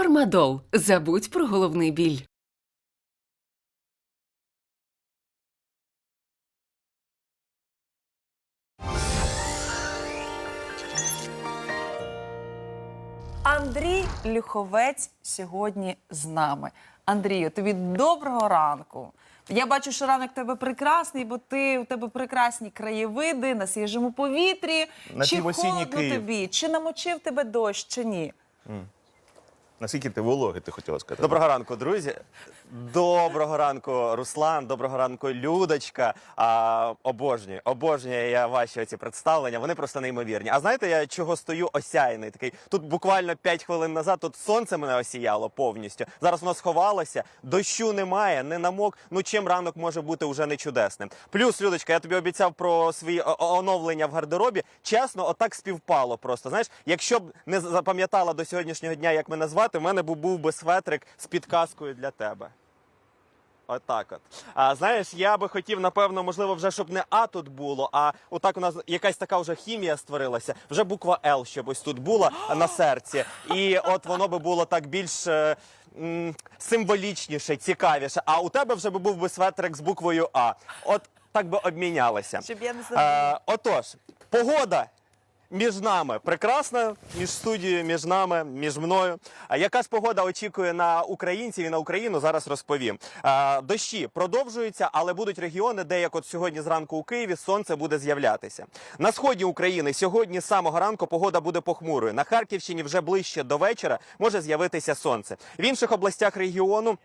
Фармадол. Забудь про головний біль. Андрій Люховець сьогодні з нами. Андрію, тобі доброго ранку. Я бачу, що ранок в тебе прекрасний, бо ти у тебе прекрасні краєвиди на свіжому повітрі. На чи холодно Київ. тобі? Чи намочив тебе дощ, чи ні? Наскільки ти вологий, ти хотіла сказати? Доброго ранку, друзі. Доброго ранку, Руслан. Доброго ранку, Людочка. А, обожнюю, обожнюю я ваші оці представлення. Вони просто неймовірні. А знаєте, я чого стою осяяний? Такий тут буквально 5 хвилин назад тут сонце мене осіяло повністю. Зараз воно сховалося, дощу немає, не намок. Ну чим ранок може бути уже не чудесним. Плюс, Людочка, я тобі обіцяв про свої оновлення в гардеробі. Чесно, отак співпало просто. Знаєш, якщо б не запам'ятала до сьогоднішнього дня, як мене звати, в мене був би светрик з підказкою для тебе. Отак от. А знаєш, я би хотів, напевно, можливо, вже щоб не А тут було, а отак у нас якась така вже хімія створилася. Вже буква Л, щоб ось тут була на серці. І от воно би було так більш. е, м, Символічніше, цікавіше. А у тебе вже би був би светрик з буквою А. От так би обмінялися. Щоб я не забула. Е, отож, погода між нами прекрасна, між студією, між нами, між мною. А яка погода очікує на українців і на Україну? Зараз розповім. Дощі продовжуються, але будуть регіони, де як от сьогодні зранку у Києві сонце буде з'являтися. На сході України сьогодні з самого ранку погода буде похмурою. На Харківщині вже ближче до вечора може з'явитися сонце. В інших областях регіону.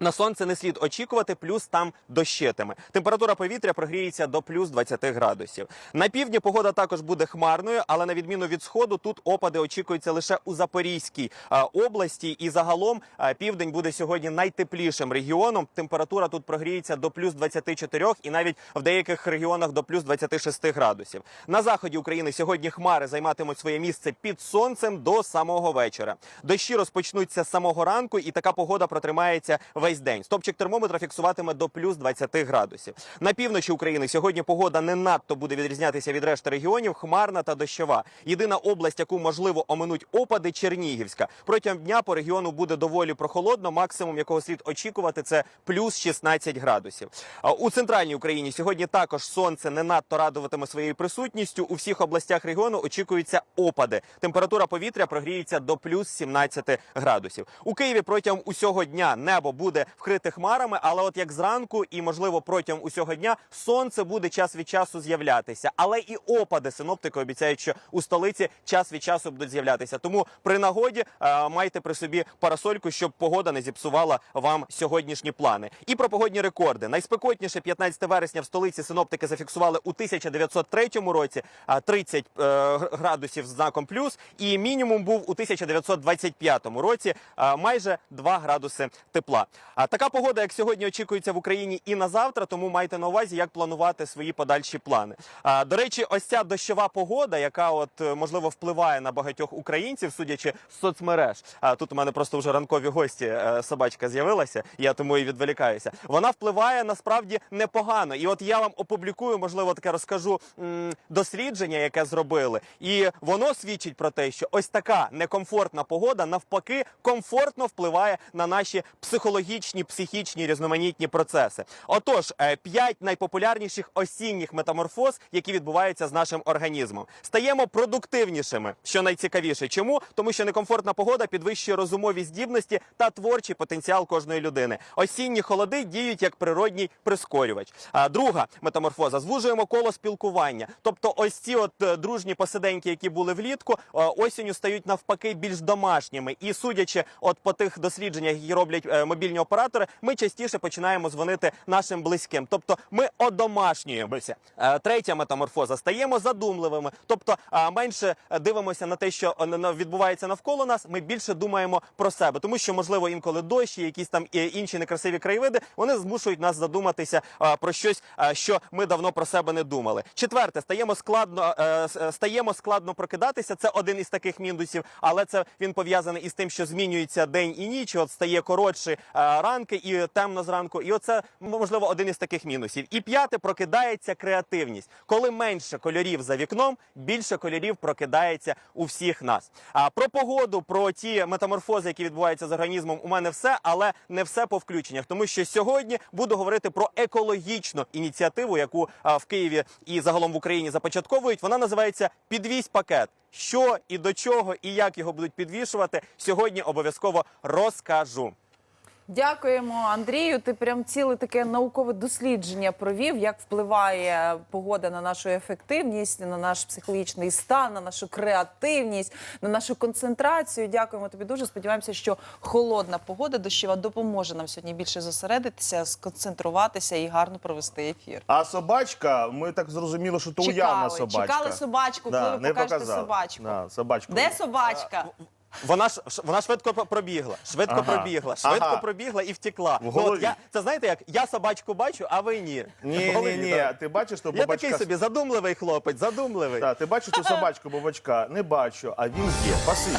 На сонце не слід очікувати, плюс там дощитиме. Температура повітря прогріється до плюс 20 градусів. На півдні погода також буде хмарною, але на відміну від сходу, тут опади очікуються лише у Запорізькій області. І загалом південь буде сьогодні найтеплішим регіоном. Температура тут прогріється до плюс 24 і навіть в деяких регіонах до плюс 26 градусів. На заході України сьогодні хмари займатимуть своє місце під сонцем до самого вечора. Дощі розпочнуться з самого ранку, і така погода протримається весь день. Стопчик термометра фіксуватиме до плюс 20 градусів. На півночі України сьогодні погода не надто буде відрізнятися від решти регіонів. Хмарна та дощова. Єдина область, яку можливо оминуть опади, Чернігівська. Протягом дня по регіону буде доволі прохолодно. Максимум, якого слід очікувати, це плюс 16 градусів. У центральній Україні сьогодні також сонце не надто радуватиме своєю присутністю. У всіх областях регіону очікуються опади. Температура повітря прогріється до плюс 17 градусів. У Києві протягом усього дня небо буде вкрите хмарами, але от як зранку і можливо протягом усього дня сонце буде час від часу з'являтися. Але і опади синоптики обіцяють, що у столиці час від часу будуть з'являтися. Тому при нагоді е, майте при собі парасольку, щоб погода не зіпсувала вам сьогоднішні плани. І про погодні рекорди. Найспекотніше 15 вересня в столиці синоптики зафіксували у 1903 році а, 30 е, градусів з знаком плюс, і мінімум був у 1925 році а, майже 2 градуси тепла. А така погода, як сьогодні, очікується в Україні і на завтра, тому майте на увазі, як планувати свої подальші плани. А, до речі, ось ця дощова погода, яка от е, можливо впливає на багатьох українців, судячи з соцмереж. А тут у мене просто вже ранкові гості е, собачка з'явилася. Я тому і відволікаюся. Вона впливає насправді непогано. І от я вам опублікую, можливо, таке розкажу дослідження, яке зробили, і воно свідчить про те, що ось така некомфортна погода навпаки комфортно впливає на наші психологічні, психічні різноманітні процеси. Отож, е, п'ять найпопулярніших осінніх метаморфоз, які відбуваються з нашим організмом. Стаємо продуктивнішими, що найцікавіше. Чому? Тому що некомфортна погода підвищує розумові здібності та творчий потенціал кожної людини. Осінні холоди діють як природній прискорювач. Друга метаморфоза звужуємо коло спілкування. Тобто, ось ці от е, дружні посиденьки, які були влітку, е, осінню стають навпаки більш домашніми. І судячи, от по тих дослідженнях, які роблять мобільні оператори, ми частіше починаємо дзвонити нашим близьким. Тобто, ми одомашнюємося. Е, Третя метаморфоза стаємо задумливими, тобто е, менше дивимося на те, що е, відбувається навколо нас. Ми більше думаємо про себе, тому що можливо інколи дощ, і якісь там інші некрасиві краєвиди, вони змушують нас задуматися про щось, що ми давно про себе не думали. Четверте, стаємо складно, стаємо складно прокидатися. Це один із таких мінусів, але це він пов'язаний із тим, що змінюється день і ніч. От стає коротший, е, а, ранки і темно зранку. І оце можливо один із таких мінусів. І п'яте прокидається креативність. Коли менше кольорів за вікном, більше кольорів прокидається у всіх нас. А про погоду, про ті метаморфози, які відбуваються з організмом, у мене все, але не все по включеннях, тому що сьогодні буду говорити про екологічну ініціативу, яку в Києві і загалом в Україні започатковують. Вона називається Підвізь пакет. Що і до чого, і як його будуть підвішувати, сьогодні обов'язково розкажу. Дякуємо, Андрію. Ти прям ціле таке наукове дослідження провів, як впливає погода на нашу ефективність, на наш психологічний стан, на нашу креативність, на нашу концентрацію. Дякуємо тобі дуже. Сподіваємося, що холодна погода дощова допоможе нам сьогодні більше зосередитися, сконцентруватися і гарно провести ефір. А собачка, ми так зрозуміли, що то Чекали, уявна собачка. чекали собачку, коли ви покажете показав. собачку. Да, собачку. Де собачка? Вона ж ш- вона швидко про- пробігла, швидко Ага. пробігла, швидко Ага. пробігла і втекла. В Ну, от голові. я це знаєте, як я собачку бачу, а ви ні. В Ні, ні, голові, ні. так. Ти бачиш, то Я бабачка... такий собі задумливий хлопець, задумливий. Так, ти бачиш ту собачку бабачка? Не бачу, а він є. Спасибі.